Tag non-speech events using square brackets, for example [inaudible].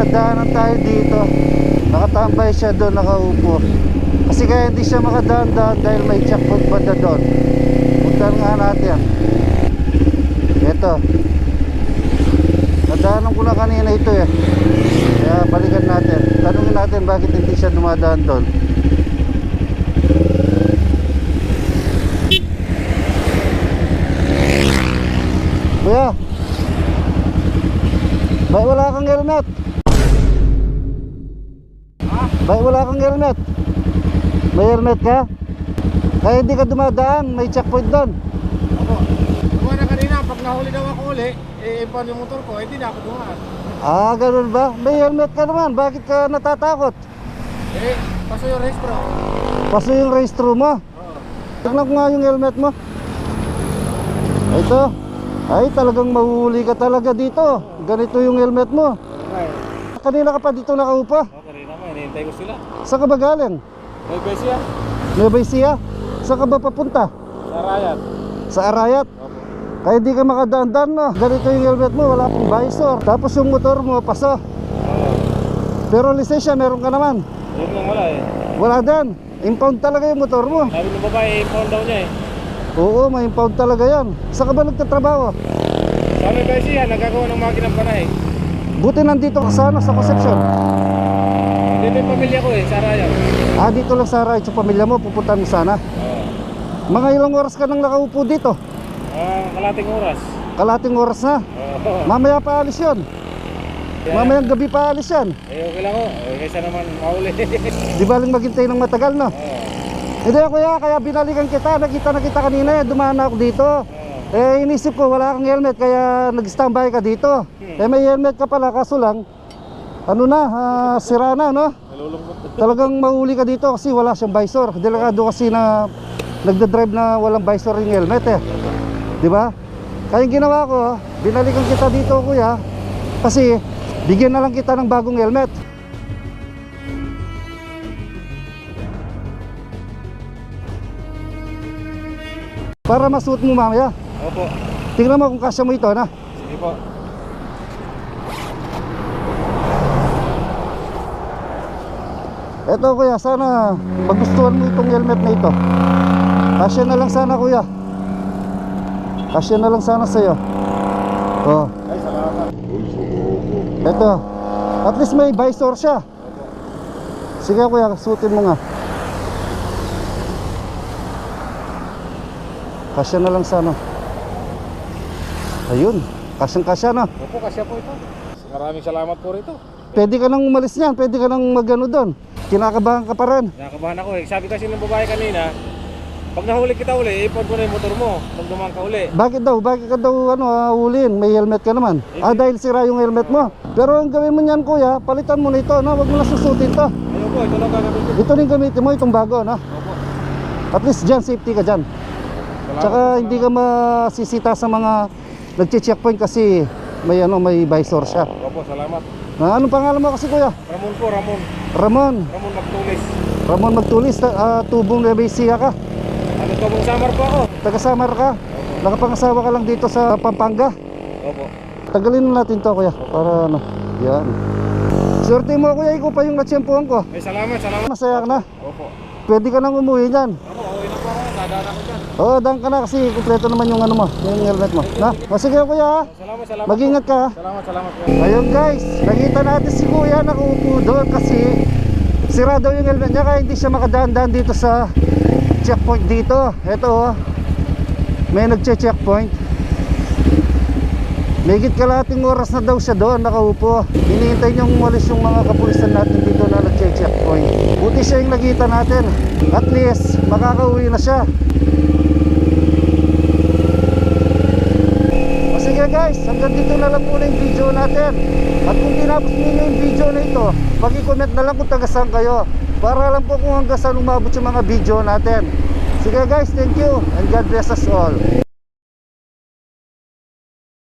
dinadaanan tayo dito. Nakatambay siya doon, nakaupo. Kasi kaya hindi siya makadaan-daan dahil may checkpoint banda doon. Puntahan nga natin. Ito. Nadaanan ko na kanina ito eh. Kaya balikan natin. Tanungin natin bakit hindi siya dumadaan doon. Kuya. Wala kang helmet. Bay wala kang helmet. May helmet ka? Kaya hindi ka dumadaan, may checkpoint doon. Opo. Gawa na kanina, pag nahuli daw ako uli, eh, impound yung motor ko, eh, hindi na ako dumaan. Ah, ganun ba? May helmet ka naman, bakit ka natatakot? Eh, paso yung race bro. Paso yung race through mo. Oo. Tignan ko nga yung helmet mo. Ito. Ay, talagang mahuhuli ka talaga dito. Ganito yung helmet mo. Kanina ka pa dito nakaupa. mo, hinihintay ko sila. Saan ka ba galing? May besi yan. Nueva Ecija? Saan ka ba papunta? Sa Rayat. Sa Arayat? Opo. Kaya di ka makadaan-daan no. Ganito yung helmet mo, wala pang visor. Tapos yung motor mo, paso. Oo. Pero lisensya, meron ka naman. Yun lang wala eh. Wala din. Impound talaga yung motor mo. Sabi ng babae, impound daw niya eh. Oo, may impound talaga yan. Saan ka ba nagtatrabaho? Sa besi yan, nagagawa ng makinang panay. Buti nandito ka sana sa Concepcion. Yung pamilya ko eh, sa. Ah, dito lang sa yung pamilya mo, pupunta mo sana. Oo. Mga ilang oras ka nang nakaupo dito? Ah, kalating oras. Kalating oras na. Oo. Mamaya pa alis yun. Kaya- Mamayang gabi pa alis yan. Eh, okay lang ko. Eh, kaysa naman mahuli. [laughs] Di baling maghintay ng matagal, no? Oo. Hindi kuya, kaya binalikan kita. Nakita na kita kanina, eh. dumaan na ako dito. Oo. Eh, inisip ko, wala kang helmet, kaya nag-standby ka dito. Eh, may helmet ka pala, kaso lang, ano na, ah, sira na, no? Nalulungkot. [laughs] Talagang mahuli ka dito kasi wala siyang visor. Delikado kasi na nagda-drive na walang visor yung helmet eh. Di ba? Kaya yung ginawa ko, binalikan kita dito kuya kasi bigyan na lang kita ng bagong helmet. Para masuot mo mamaya. Opo. Tingnan mo kung kasya mo ito na. Sige po. Eto kuya, sana magustuhan mo itong helmet na ito. Kasya na lang sana kuya. Kasya na lang sana sa'yo. Oh, Ay, salamat. eto. At least may visor siya. Sige kuya, suotin mo nga. Kasya na lang sana. Ayun, kasyang kasya na. Opo, kasya po ito. Maraming salamat po rito. Pwede ka nang umalis niyan, pwede ka nang magano doon. Kinakabahan ka pa rin. Nakakabahan ako eh. Sabi kasi ng babae kanina, pag nahuli kita uli, ipon ko na yung motor mo. Pag dumaan ka uli. Bakit daw? Bakit ka daw ano, ah, huliin? May helmet ka naman. Ah, dahil sira yung helmet mo. Pero ang gawin mo niyan, kuya, palitan mo na ito, no? Huwag mo na susutin to. Ayun po, ito lang gagawin ko. Ito rin gamitin mo, itong bago, no? Opo. At least dyan, safety ka dyan. Salamat Tsaka po, hindi ka masisita sa mga nagche-checkpoint kasi may ano, may visor siya. salamat. Opo, salamat. Ah, anong pangalan mo kasi, kuya? Ramon po, Ramon. Ramon. Ramon Magtulis. Ramon Magtulis, ah, tubong Rebesiya ka. Ano to, mong samar po ako. Taga-Samar ka. Nakapangasawa ka lang dito sa Pampanga. Opo. Tagalin na natin to kuya para ano. Yan. Swerte mo kuya, ikaw pa yung natsyempuhan ko. Ay, salamat, salamat. Masaya ka na. Opo. Pwede ka nang umuwi dyan. Oh, daan ka na kasi kumpleto naman yung ano mo, yung helmet mo. Na, o sige kuya ha. Salamat, salamat. Mag-ingat ka ha. Salamat, salamat po. Ayun guys, nakita natin si kuya nakaupo doon kasi sira daw yung helmet niya kaya hindi siya makadaan-daan dito sa checkpoint dito. Ito oh. May nagche-checkpoint. Megit kalating oras na daw siya doon nakaupo. Hinihintay niyong umalis yung mga kapulisan natin dito na nagche-checkpoint. Buti siya yung nakita natin. At least makakauwi na siya. O sige guys, hanggang dito na lang muna yung video natin. At kung tinapos ninyo yung video na ito, pag-comment na lang kung taga saan kayo. Para lang po kung hanggang saan umabot yung mga video natin. Sige guys, thank you and God bless us all.